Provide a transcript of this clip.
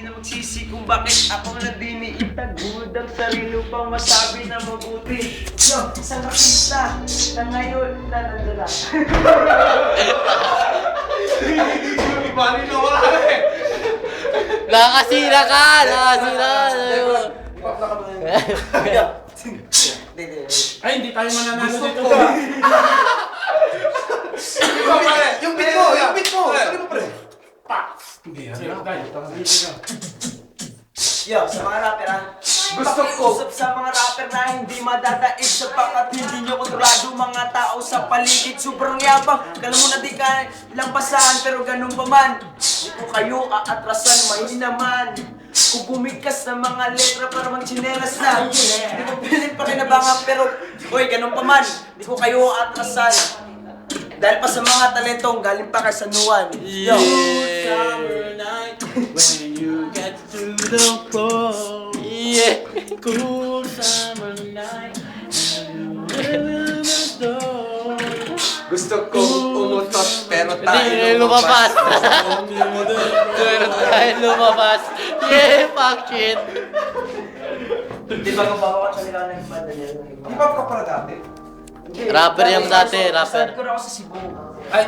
Di na magsisi kung bakit ako na diniitagud ang sarili upang masabi na mabuti. Yo, isang artista na ngayon na nandala. Ibali na wala eh. Nakakasira ka! Nakakasira! Ay, hindi tayo mananalo dito. Yo, sa mga rapper ha. Gusto ko. Sa mga rapper na hindi madadaig sapagkat hindi nyo kontrolado mga tao sa paligid. Sobrang yabang, kala mo na di ka lang basahan pero ganun pa man. Di ko kayo aatrasan, may naman. Kung bumigkas ng mga letra para magchinelas na Di ko pilit pakinabangan pero Hoy, ganun pa man Di ko kayo aatrasan Dahil pa sa mga talentong galing pa kay Sanuan Yo! Summer night when you get to the pole. Yeah. Cool summer night. Gusto ko umutot pero tayo Hindi, lumabas. Pero tayo lumabas. Yeah, fuck shit. Di ba kung bawa ka sa nila ng banda niya? Ang pop ka pala dati. Rapper yung dati, Start rapper. ko na ako sa Cebu. Ay,